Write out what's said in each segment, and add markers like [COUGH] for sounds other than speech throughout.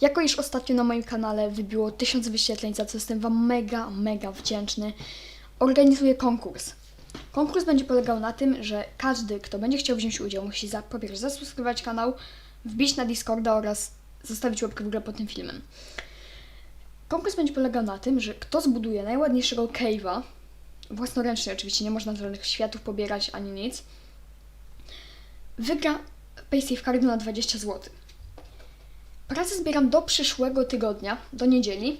Jako iż ostatnio na moim kanale wybiło 1000 wyświetleń, za co jestem Wam mega, mega wdzięczny, organizuję konkurs. Konkurs będzie polegał na tym, że każdy, kto będzie chciał wziąć udział, musi za, po pierwsze zasubskrybować kanał, wbić na Discorda oraz zostawić łapkę w górę pod tym filmem. Konkurs będzie polegał na tym, że kto zbuduje najładniejszego cave'a, własnoręcznie oczywiście, nie można żadnych światów pobierać ani nic, wygra PaySafe Cardu na 20 zł. Pracę zbieram do przyszłego tygodnia, do niedzieli.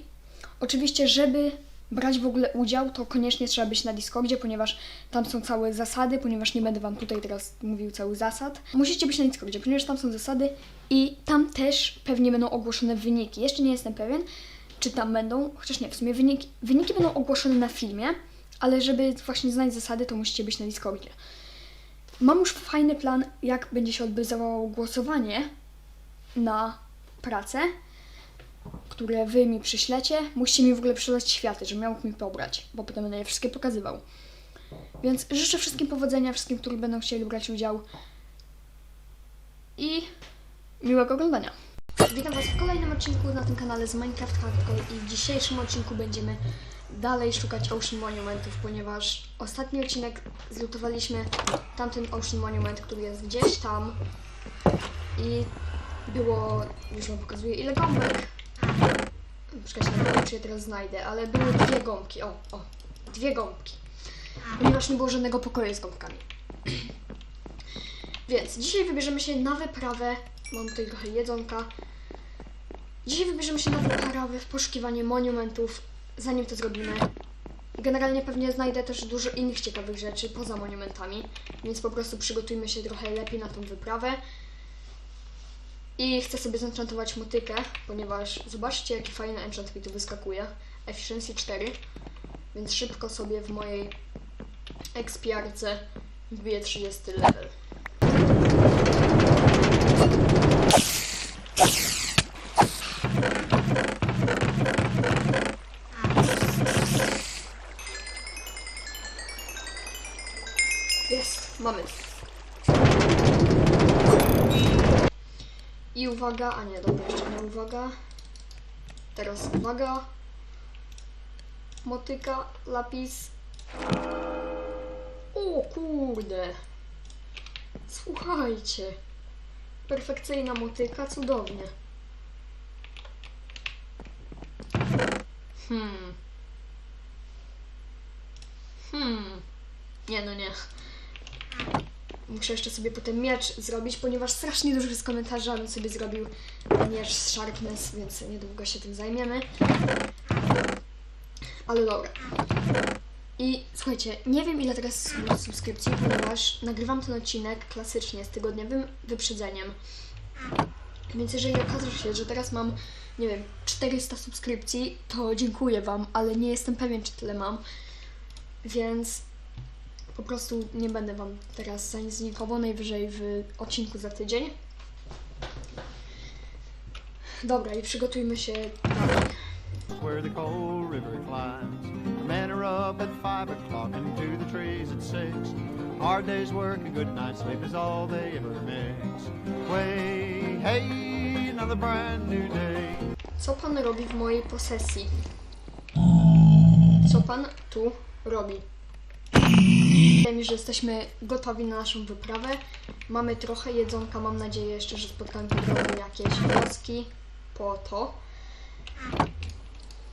Oczywiście, żeby brać w ogóle udział, to koniecznie trzeba być na Discordzie, ponieważ tam są całe zasady, ponieważ nie będę Wam tutaj teraz mówił całych zasad. Musicie być na Discordzie, ponieważ tam są zasady i tam też pewnie będą ogłoszone wyniki. Jeszcze nie jestem pewien, czy tam będą, chociaż nie, w sumie wyniki, wyniki będą ogłoszone na filmie, ale żeby właśnie znać zasady, to musicie być na Discordzie. Mam już fajny plan, jak będzie się odbywało głosowanie na pracę, które wy mi przyślecie. Musicie mi w ogóle przysłać światy, żebym miał mi pobrać, bo potem będę je wszystkie pokazywał. Więc życzę wszystkim powodzenia, wszystkim, którzy będą chcieli brać udział i miłego oglądania. Witam Was w kolejnym odcinku na tym kanale z Minecraft Hardcore i w dzisiejszym odcinku będziemy dalej szukać Ocean Monumentów, ponieważ ostatni odcinek zlutowaliśmy tamten Ocean Monument, który jest gdzieś tam i było, już Wam pokazuję ile gąbek. Czekajcie, nie wiem czy je teraz znajdę, ale były dwie gąbki, o, o, dwie gąbki, ponieważ nie było żadnego pokoju z gąbkami. [CLEARS THROAT] Więc dzisiaj wybierzemy się na wyprawę, mam tutaj trochę jedzonka, Dzisiaj wybierzemy się na wyprawę w poszukiwanie monumentów, zanim to zrobimy. Generalnie pewnie znajdę też dużo innych ciekawych rzeczy poza monumentami, więc po prostu przygotujmy się trochę lepiej na tą wyprawę. I chcę sobie zenchantować motykę, ponieważ zobaczcie jaki fajny enchant mi tu wyskakuje. Efficiency 4, więc szybko sobie w mojej ekspiarce wbiję 30 level. Uwaga, a nie, dobra, jeszcze nie uwaga. Teraz uwaga. Motyka, lapis. O kurde. Słuchajcie. Perfekcyjna motyka, cudownie. Hmm. Hmm. Nie, no nie. Muszę jeszcze sobie potem miecz zrobić, ponieważ strasznie dużo jest komentarzy, abym sobie zrobił miecz z Sharpness, więc niedługo się tym zajmiemy. Ale dobra. I słuchajcie, nie wiem ile teraz subskrypcji, ponieważ nagrywam ten odcinek klasycznie z tygodniowym wyprzedzeniem. Więc jeżeli okaże się, że teraz mam, nie wiem, 400 subskrypcji, to dziękuję Wam, ale nie jestem pewien, czy tyle mam. Więc po prostu nie będę Wam teraz zainznikował najwyżej w odcinku za tydzień. Dobra, i przygotujmy się dalej. where the cold river climbs. Men are up at five o'clock and to the trees at six. Hard day's work and good night's sleep is all they ever mix. Way, hey, another brand new day. Co Pan robi w mojej posesji? Co Pan tu robi? Mi, że jesteśmy gotowi na naszą wyprawę. Mamy trochę jedzonka, mam nadzieję jeszcze, że spotkamy jakieś wioski po to.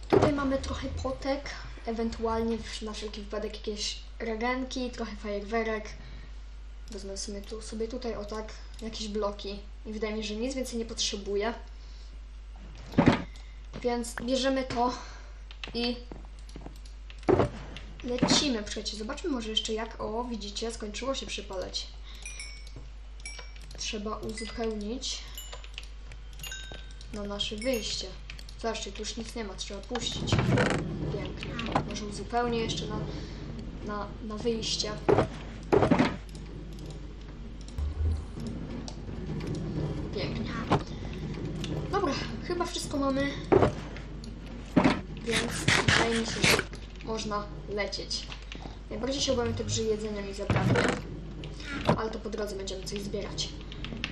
Tutaj mamy trochę potek, ewentualnie na wszelki wypadek jakieś regenki, trochę fajerwerek. Wezmę sobie, tu, sobie tutaj o tak jakieś bloki i wydaje mi się, że nic więcej nie potrzebuję. Więc bierzemy to i lecimy. Przecież zobaczmy może jeszcze jak, o widzicie, skończyło się przypalać. Trzeba uzupełnić na nasze wyjście. Zobaczcie, tu już nic nie ma, trzeba puścić. Pięknie. Może uzupełnię jeszcze na, na, na wyjście. Pięknie. Dobra, chyba wszystko mamy. Więc wydaje mi się, że można lecieć. Najbardziej się obawiam tych, że jedzenia mi zabraknie. Ale to po drodze będziemy coś zbierać.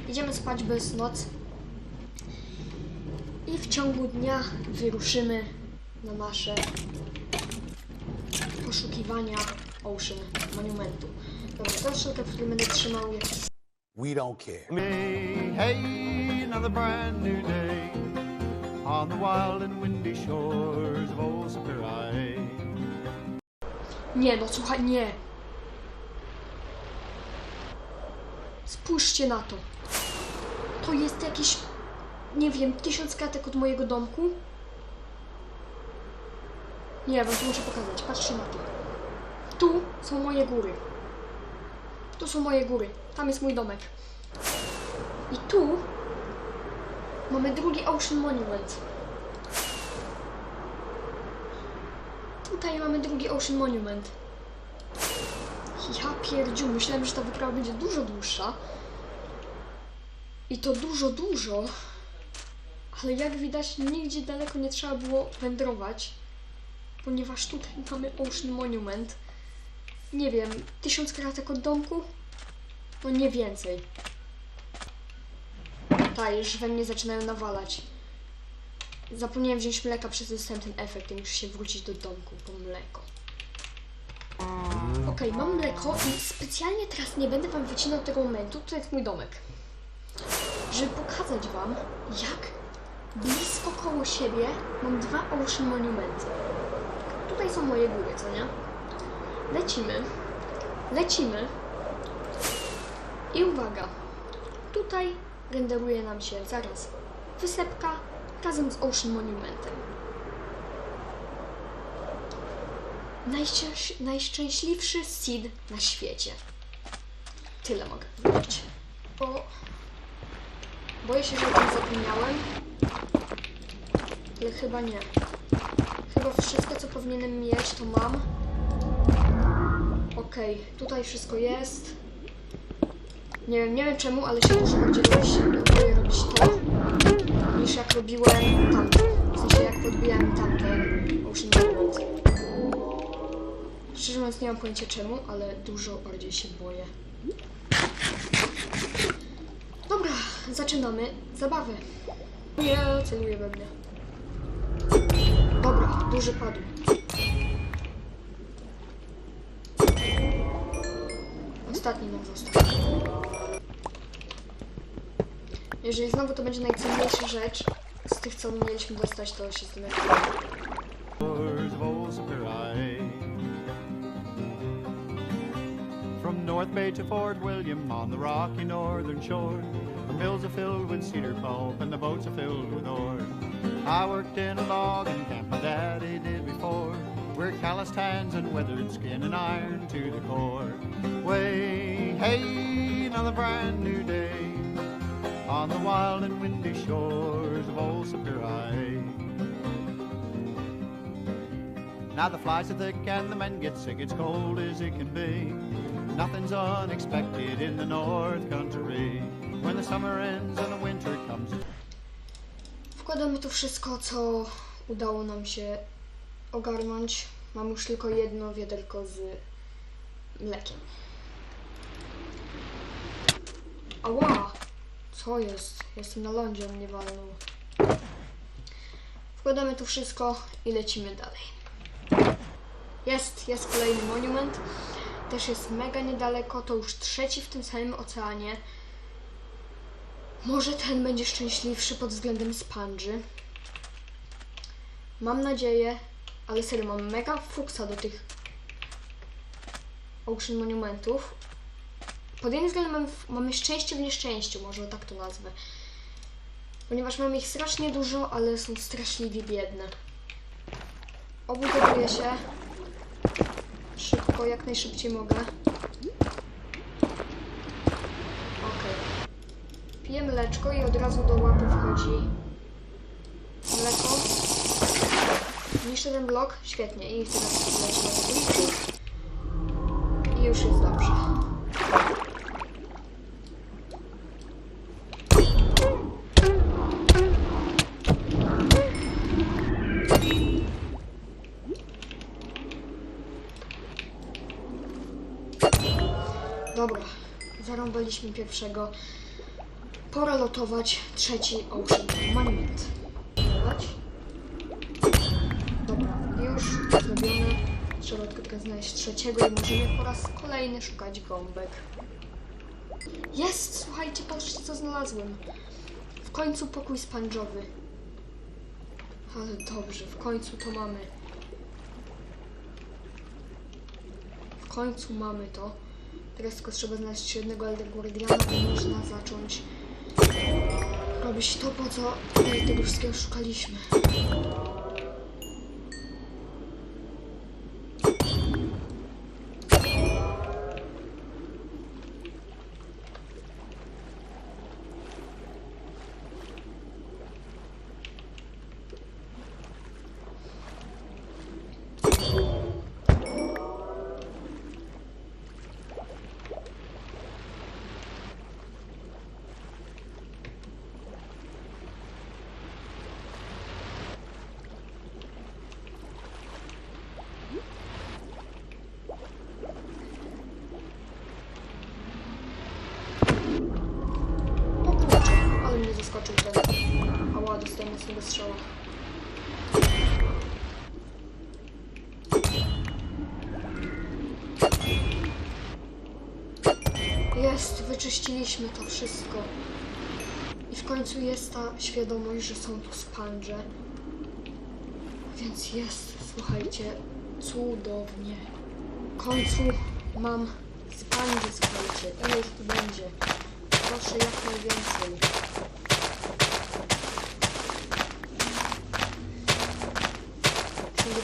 Idziemy spać bez noc. I w ciągu dnia wyruszymy na nasze poszukiwania Ocean Monumentu. Dobra, to szybko, w będę trzymał jest We don't care. Hey, hey, another brand new day on the wild and windy shores of old Superior. Nie, no słuchaj, nie. Spójrzcie na to. To jest jakieś, nie wiem, tysiąc kratek od mojego domku. Nie, wam to muszę pokazać. Patrzcie na to. Tu są moje góry. Tu są moje góry. Tam jest mój domek. I tu mamy drugi Ocean Monument. Tutaj mamy drugi Ocean Monument. Ja pierdziu, myślałem, że ta wyprawa będzie dużo dłuższa. I to dużo, dużo. Ale jak widać, nigdzie daleko nie trzeba było wędrować. Ponieważ tutaj mamy Ocean Monument. Nie wiem, tysiąc kratek od domku? No nie więcej. Już we mnie zaczynają nawalać. Zapomniałem wziąć mleka, przez ten efekt i muszę się wrócić do domku po mleko. Okej, mam mleko i specjalnie teraz nie będę wam wycinał tego momentu, to jest mój domek. Żeby pokazać wam, jak blisko koło siebie mam dwa Ocean Monumenty. Tutaj są moje góry, co nie? Lecimy. Lecimy. I uwaga. Tutaj renderuje nam się zaraz wysepka razem z Ocean Monumentem. Najszczęś, najszczęśliwszy seed na świecie. Tyle mogę powiedzieć. Bo boję się, że o tym zapomniałem. Ale chyba nie. Chyba wszystko, co powinienem mieć, to mam. Okej, tutaj wszystko jest. Nie wiem, nie wiem czemu, ale się robić, próbuję robić to, niż jak robiłem tamto. W sensie jak podbijałem tamte Ocean Monument. Szczerze mówiąc nie mam pojęcia czemu, ale dużo bardziej się boję. Dobra, zaczynamy zabawę. Nie, celuje we mnie. Dobra, duży padł. Ostatni nam został. Jeżeli znowu to będzie najcenniejsza rzecz z tych, co mieliśmy dostać, to się. From North Bay to Fort William on the rocky northern shore, the mills are filled with cedar pulp and the boats are filled with ore. I worked in a logging camp, my daddy did before. We're calloused hands and weathered skin and iron to the core. Way, hey, another brand new day on the wild and windy shores of old. Now the flies are thick and the men get sick, it's cold as it can be. Nothing's unexpected in the North Country. When the summer ends and the winter comes, Wkładamy tu wszystko, co udało nam się ogarnąć. Mam już tylko jedno wiaderko z mlekiem. Ała! Co jest? Jestem na lądzie, on mnie walnął. Wkładamy tu wszystko i lecimy dalej. Jest, jest kolejny monument. Też jest mega niedaleko, to już trzeci w tym samym oceanie. Może ten będzie szczęśliwszy pod względem sponży. Mam nadzieję, ale serio, mam mega fuksa do tych Ocean Monumentów. Pod jednym względem mamy, mamy szczęście w nieszczęściu, może tak to nazwę. Ponieważ mam ich strasznie dużo, ale są straszliwie biedne. Obudowię się szybko, jak najszybciej mogę. Okej. Piję mleczko i od razu do łapy wchodzi mleko. Niszczę ten blok? Świetnie. I teraz. I już jest dobrze. Dobra, zarąbaliśmy pierwszego. Pora lotować trzeci Ocean Monument. Dobra, już zrobione. Trzeba tylko znaleźć trzeciego i możemy po raz kolejny szukać gąbek. Jest! Słuchajcie, patrzcie co znalazłem. W końcu pokój sponge'owy. Ale dobrze, w końcu to mamy. W końcu mamy to. Teraz tylko trzeba znaleźć jednego Elder Guardiana i można zacząć robić to, po co tego wszystkiego szukaliśmy. O kurczę, ale mnie zaskoczył ten. Ała, dostałem mocnego strzała. Jest, wyczyściliśmy to wszystko. I w końcu jest ta świadomość, że są tu sponge. Więc jest, słuchajcie, cudownie. W końcu mam sponge, słuchajcie. Ile ich tu będzie? Proszę jak najwięcej.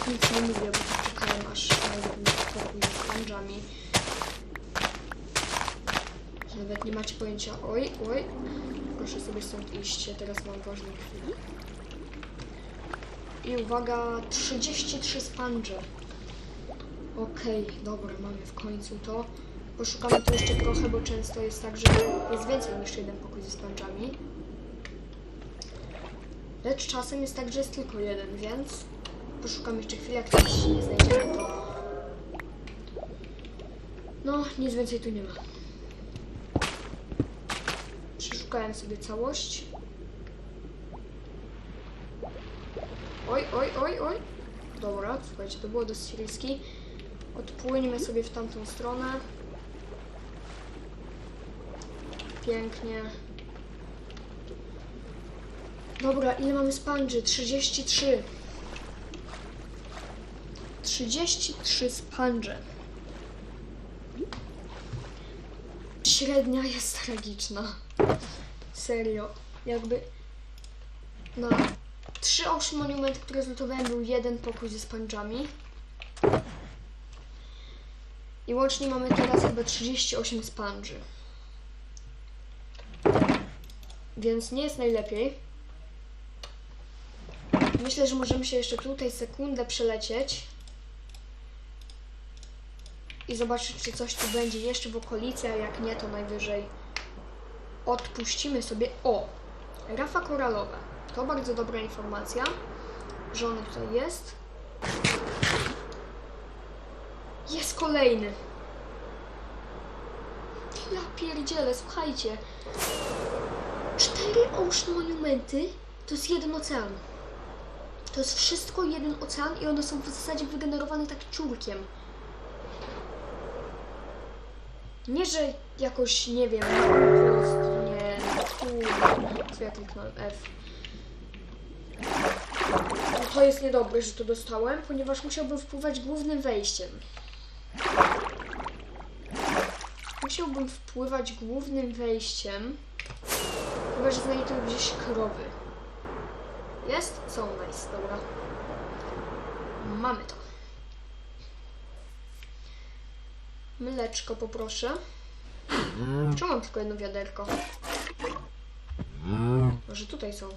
Nic nie mówię, bo tu czekałem aż znajdę spokój z sponge'ami. Nawet nie macie pojęcia. Oj, oj. Proszę sobie stąd iść. Teraz mam ważną chwilę. I uwaga, 33 sponge. Okej, dobra, mamy w końcu to. Poszukamy tu jeszcze trochę, bo często jest tak, że jest więcej niż jeden pokój ze sponge'ami. Lecz czasem jest tak, że jest tylko jeden, więc poszukam jeszcze chwilę, jak coś nie znajdziemy, to... No, nic więcej tu nie ma. Przeszukałem sobie całość. Oj, oj, oj, oj. Dobra, słuchajcie, to było dosyć riski. Odpłyńmy sobie w tamtą stronę. Pięknie. Dobra, ile mamy sponży? 33. 33 sponże. Średnia jest tragiczna. Serio. Jakby na trzy oszy monumenty, które zlutowałem, był jeden pokój ze sponżami. I łącznie mamy teraz chyba 38 sponży. Więc nie jest najlepiej. Myślę, że możemy się jeszcze tutaj sekundę przelecieć i zobaczyć, czy coś tu będzie jeszcze w okolicy, a jak nie, to najwyżej odpuścimy sobie. O! Rafa koralowe. To bardzo dobra informacja, że one tutaj jest. Jest kolejny. Ja pierdzielę, słuchajcie. Cztery Ocean Monumenty to jest jeden ocean. To jest wszystko jeden ocean i one są w zasadzie wygenerowane tak ciurkiem. Nie, że jakoś, nie wiem. Kurde, co ja kliknąłem? F. To jest niedobre, że to dostałem, ponieważ musiałbym wpływać głównym wejściem. Musiałbym wpływać głównym wejściem. Chyba, że znajdę gdzieś krowy. Jest? Są nice, dobra. Mamy to. Mleczko poproszę. Czemu mam tylko jedno wiaderko? Może tutaj są.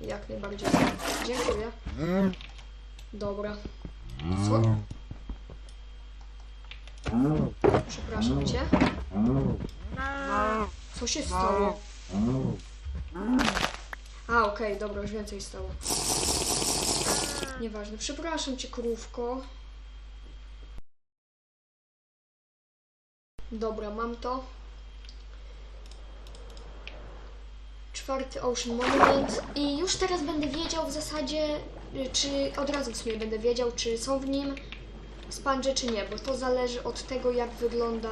Jak najbardziej. Dziękuję. Dobra. Co? Przepraszam cię. Co się stało? A, okej, dobra, już więcej stało. Nieważne. Przepraszam cię, krówko. Dobra, mam to. Czwarty Ocean Monument. I już teraz będę wiedział w zasadzie, y, czy od razu w sumie będę wiedział, czy są w nim sponge, czy nie, bo to zależy od tego, jak wygląda.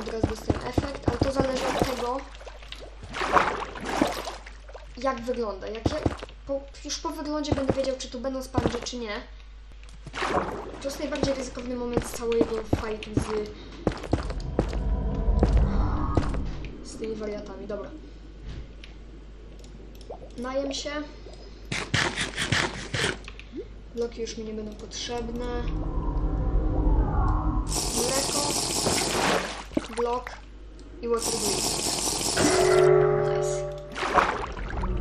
Od razu ten efekt, ale to zależy od tego, jak wygląda. Jak ja po, już po wyglądzie będę wiedział, czy tu będą sponge, czy nie. To jest najbardziej ryzykowny moment z całego fightu z tymi wariatami. Dobra. Najem się. Bloki już mi nie będą potrzebne. Mleko. Blok. I water. Nice.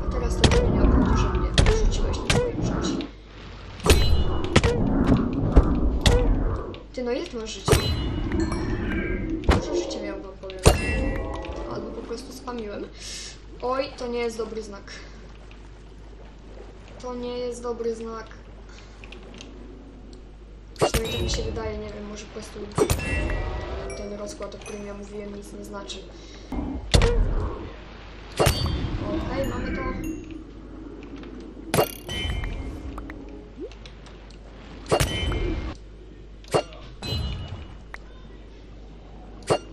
A teraz to oprócz, że mnie rzuciłeś, nie powiem rzucić. Ty no ile ty masz życia? Oj, to nie jest dobry znak. To nie jest dobry znak. Przynajmniej tak mi się wydaje, nie wiem, może po prostu ten rozkład, o którym ja mówiłem, nic nie znaczy. Okej, mamy to.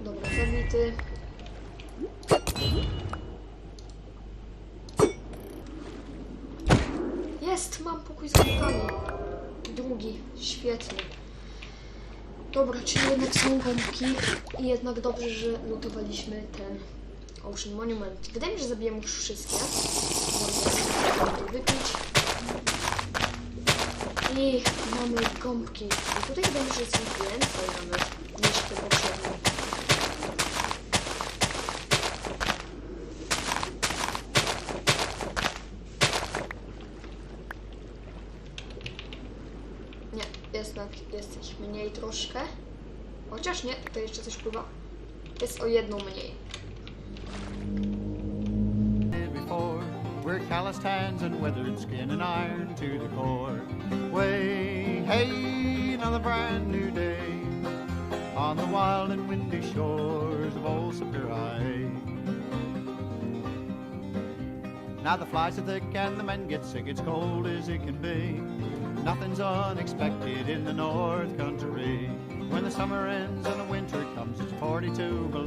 Dobra, zabity. Jest, mam pokój z gąbkami. Drugi, świetnie. Dobra, czyli jednak są gąbki i jednak dobrze, że lutowaliśmy ten Ocean Monument. Wydaje mi się, że zabiłem już wszystkie. Można to wypić. I mamy gąbki. I tutaj jest ich więcej nawet jednak jest mniej troszkę. Chociaż nie, tutaj jeszcze coś pływa. Jest o jedną mniej. We're calloused hands and weathered skin and iron to the core. Way, hey, another brand new day on the wild and windy shores of old Superior. Now the flies are thick and the men get sick, it's cold as it can be. Nothing's unexpected in the North Country. When the summer ends and the winter comes, it's 42 below.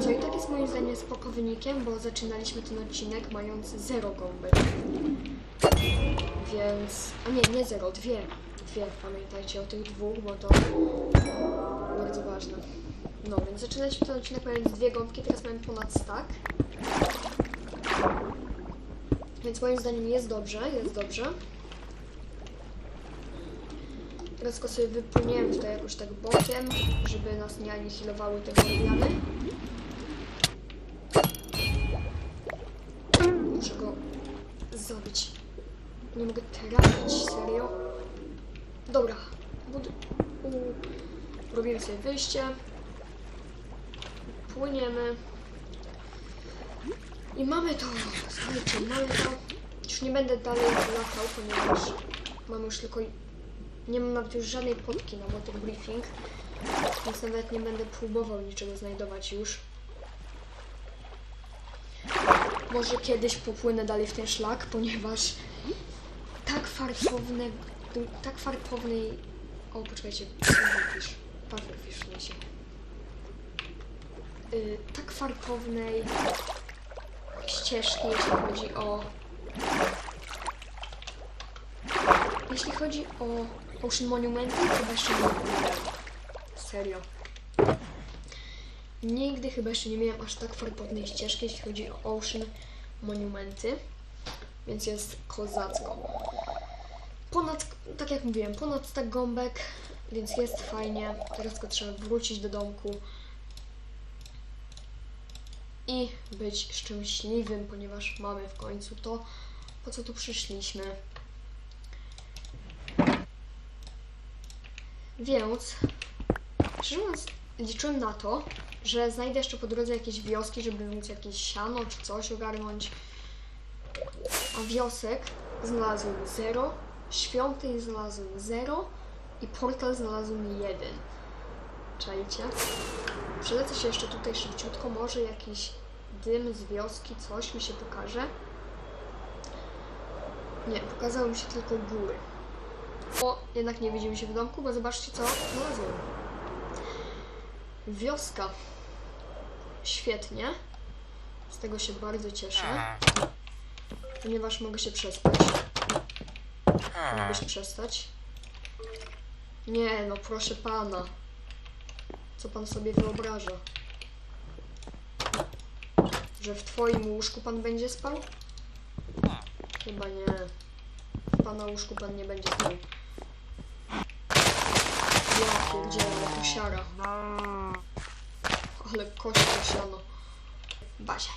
Co i tak jest moim zdaniem spoko wynikiem, bo zaczynaliśmy ten odcinek mając 0 gąbek. Więc... A nie, nie 0, dwie. Dwie, pamiętajcie o tych dwóch, bo to bardzo ważne. No, więc zaczynaliśmy ten odcinek mając dwie gąbki, teraz mamy ponad stack. Więc moim zdaniem jest dobrze, jest dobrze. Teraz tylko sobie wypłyniemy tutaj jakoś tak bokiem, żeby nas nie anihilowały te gąbiany. Muszę go zabić. Nie mogę trafić, serio. Dobra. Bud. Robimy sobie wyjście. Płyniemy. I mamy to. Słuchajcie, mamy to. Już nie będę dalej latał, ponieważ mamy już tylko... Nie mam nawet już żadnej potki na water briefing. Więc nawet nie będę próbował niczego znajdować już. Może kiedyś popłynę dalej w ten szlak, ponieważ tak fartowne, tak fartownej... O, poczekajcie, pufferfish, pufferfish sensie. Y, tak fartownej ścieżki, jeśli chodzi o... Jeśli chodzi o Ocean Monumenty, chyba jeszcze nie. Serio. Nigdy chyba jeszcze nie miałem aż tak fartownej ścieżki, jeśli chodzi o Ocean Monumenty. Więc jest kozacko. Ponad, tak jak mówiłem, ponad tak gąbek, więc jest fajnie. Teraz tylko trzeba wrócić do domku i być szczęśliwym, ponieważ mamy w końcu to, po co tu przyszliśmy. Więc, szczerze mówiąc, liczyłem na to, że znajdę jeszcze po drodze jakieś wioski, żeby móc jakieś siano czy coś ogarnąć. A wiosek znalazłem 0, świątyń znalazłem 0 i portal znalazłem 1. Czajcie? Przelecę się jeszcze tutaj szybciutko, może jakiś dym z wioski, coś mi się pokaże. Nie, pokazały mi się tylko góry. O, jednak nie widzimy się w domku, bo zobaczcie co znalazłem. Wioska. Świetnie. Z tego się bardzo cieszę. Ponieważ mogę się przespać. Mógłbyś przestać? Nie, no proszę pana. Co pan sobie wyobraża? Że w twoim łóżku pan będzie spał? Chyba nie. W pana łóżku pan nie będzie spał. Pierdzielę, ale kosiara. Ale kość kosiano. Bazie.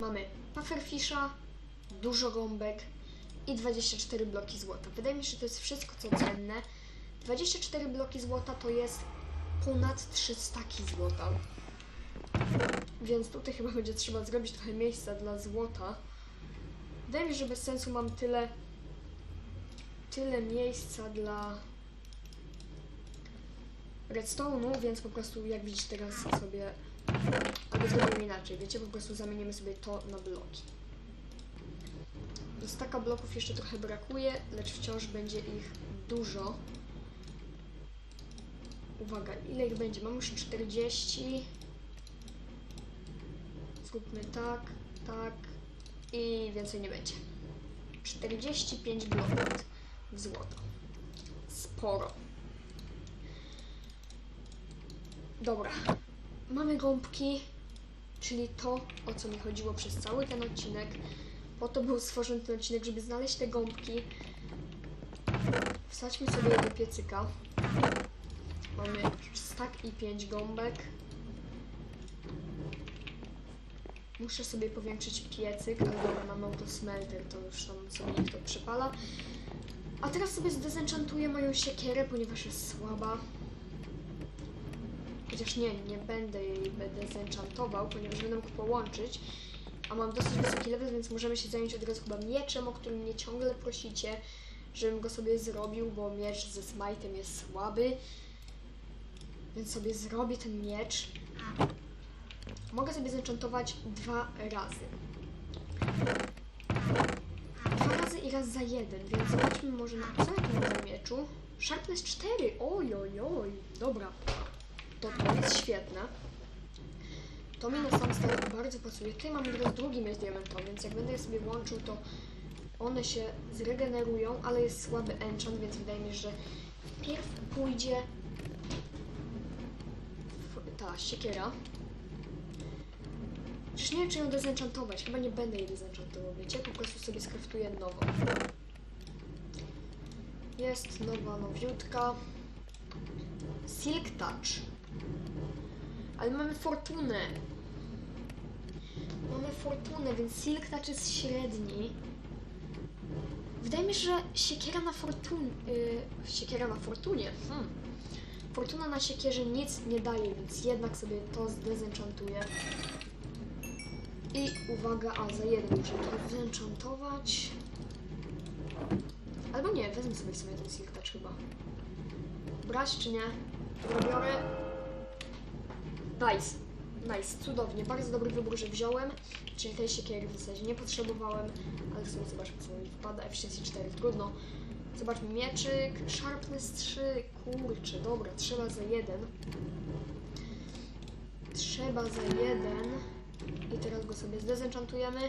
Mamy pufferfisha, dużo gąbek i 24 bloki złota. Wydaje mi się, że to jest wszystko co cenne. 24 bloki złota to jest ponad 300 złota. Więc tutaj chyba będzie trzeba zrobić trochę miejsca dla złota. Wydaje mi się, że bez sensu mam tyle tyle miejsca dla redstone'u, więc po prostu jak widzicie teraz sobie albo zrobimy inaczej, wiecie, po prostu zamienimy sobie to na bloki. Do staka bloków jeszcze trochę brakuje, lecz wciąż będzie ich dużo. Uwaga, ile ich będzie? Mam już 40. Zróbmy tak, tak i więcej nie będzie. 45 bloków złota. Sporo. Dobra. Mamy gąbki, czyli to, o co mi chodziło przez cały ten odcinek. Po to był stworzony ten odcinek, żeby znaleźć te gąbki. Wsadźmy sobie do piecyka. Mamy stak i 5 gąbek. Muszę sobie powiększyć piecyk, ale dobra, mam autosmelter, to już tam sobie niech to przypala. A teraz sobie zdezenchantuję moją siekierę, ponieważ jest słaba. Chociaż nie, nie będę jej dezenchantował, ponieważ będę mógł połączyć. A mam dosyć wysoki level, więc możemy się zająć od razu chyba mieczem, o którym mnie ciągle prosicie, żebym go sobie zrobił, bo miecz ze smite'em jest słaby. Więc sobie zrobię ten miecz. Mogę sobie zenchantować dwa razy. Dwa razy i raz za jeden, więc zobaczmy może na co na mieczu. Sharpness 4, oj, oj, oj, dobra. To to jest świetne. To mi na sam start bardzo pasuje. Tutaj mam teraz drugi miecz diamentowy, więc jak będę je sobie łączył, to one się zregenerują, ale jest słaby enchant, więc wydaje mi się, że wpierw pójdzie ta siekiera. Przecież nie wiem, czy ją dezenchantować. Chyba nie będę jej dezenchantował, wiecie? Po prostu sobie skraftuję nową. Jest nowa, nowiutka. Silk Touch. Ale mamy fortunę. Mamy fortunę, więc Silk Touch jest średni. Wydaje mi się, że siekiera na fortun... Yy, siekiera na fortunie. Hmm. Fortuna na siekierze nic nie daje, więc jednak sobie to zdezenchantuję. I uwaga, a za jeden muszę to zenchantować. Albo nie, wezmę sobie w sumie ten Silk chyba. Brać czy nie? Biorę. Nice. Nice, cudownie. Bardzo dobry wybór, że wziąłem. Czyli tej siekiery w zasadzie nie potrzebowałem. Ale w zobaczmy, co mi wpada. Efficiency 4, trudno. Zobaczmy, mieczyk. Sharpness 3. Kurczę, dobra, trzeba za jeden. Trzeba za jeden. I teraz go sobie zdezenchantujemy.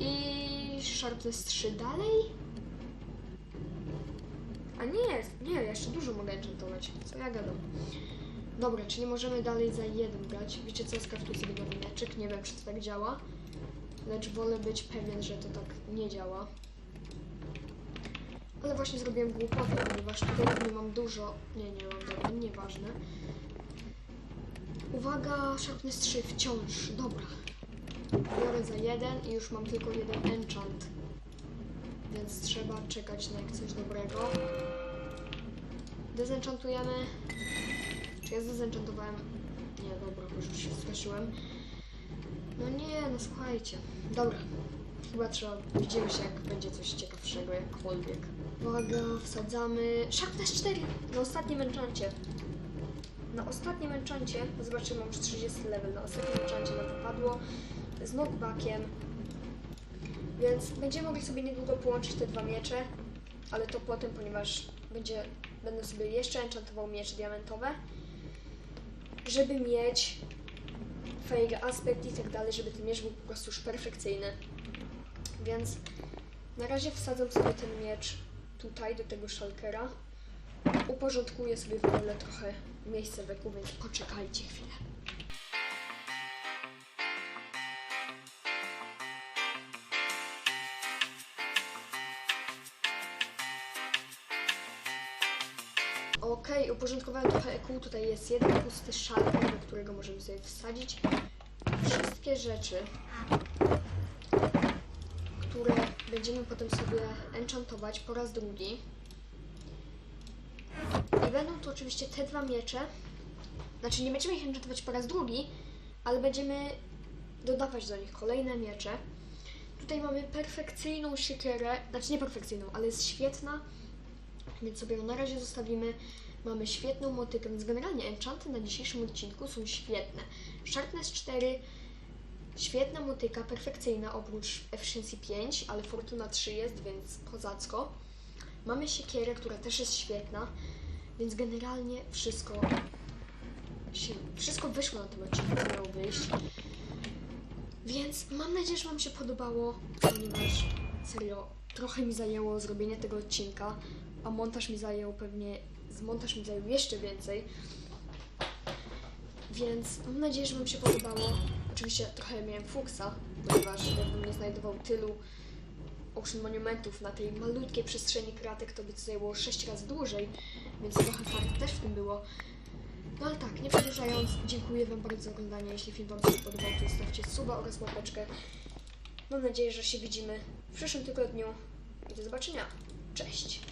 I Sharpness 3 dalej. A nie, nie, jeszcze dużo mogę enchantować. Co ja gadam? Dobra, czyli możemy dalej za jeden brać. Wiecie co, skraftuję sobie nowy mieczyk. Nie wiem, czy to tak działa. Lecz wolę być pewien, że to tak nie działa. Ale właśnie zrobiłem głupotę, ponieważ tutaj nie mam dużo... Nie, nie mam, dobra, nieważne. Uwaga, Sharpness 3 wciąż. Dobra. Biorę za jeden i już mam tylko jeden enchant. Więc trzeba czekać na jak coś dobrego. Dezenchantujemy. Czy ja zezenchantowałem? Nie, dobra, już się straszyłem. No nie, no słuchajcie. Dobra. Chyba trzeba... Widzimy się jak będzie coś ciekawszego, jakkolwiek. Uwaga, wsadzamy. Sharpness 4 na ostatnim enchancie. Na ostatnim enchancie, zobaczymy, mam już 30 level, na ostatnim enchancie nam wypadło z knockbackiem. Więc będziemy mogli sobie niedługo połączyć te dwa miecze, ale to potem, ponieważ będzie, będę sobie jeszcze enchantował miecze diamentowe, żeby mieć fake aspekt i tak dalej, żeby ten miecz był po prostu już perfekcyjny. Więc na razie wsadzam sobie ten miecz tutaj do tego szalkera. Uporządkuję sobie w ogóle trochę miejsce w eku, więc poczekajcie chwilę. Okej, uporządkowałem trochę EQ. Tutaj jest jeden pusty szalker, do którego możemy sobie wsadzić wszystkie rzeczy, które będziemy potem sobie enchantować po raz drugi. I będą to oczywiście te dwa miecze. Znaczy nie będziemy ich enchantować po raz drugi, ale będziemy dodawać do nich kolejne miecze. Tutaj mamy perfekcyjną siekierę, znaczy nie perfekcyjną, ale jest świetna, więc sobie ją na razie zostawimy. Mamy świetną motykę, więc generalnie enchanty na dzisiejszym odcinku są świetne. Sharpness 4, świetna motyka, perfekcyjna oprócz Efficiency 5, ale Fortuna 3 jest, więc kozacko. Mamy siekierę, która też jest świetna, więc generalnie wszystko się, wszystko wyszło na tym odcinku, co miało wyjść. Więc mam nadzieję, że Wam się podobało, ponieważ serio trochę mi zajęło zrobienie tego odcinka, a montaż mi zajął pewnie, montaż mi zajął jeszcze więcej. Więc mam nadzieję, że Wam się podobało. Oczywiście trochę miałem fuksa, ponieważ jakbym nie znajdował tylu Ocean Monumentów na tej malutkiej przestrzeni kratek, to by zajęło 6 razy dłużej, więc trochę fart też w tym było. No ale tak, nie przedłużając, dziękuję Wam bardzo za oglądanie. Jeśli film Wam się podobał, to zostawcie suba oraz łapeczkę. Mam nadzieję, że się widzimy w przyszłym tygodniu do zobaczenia. Cześć!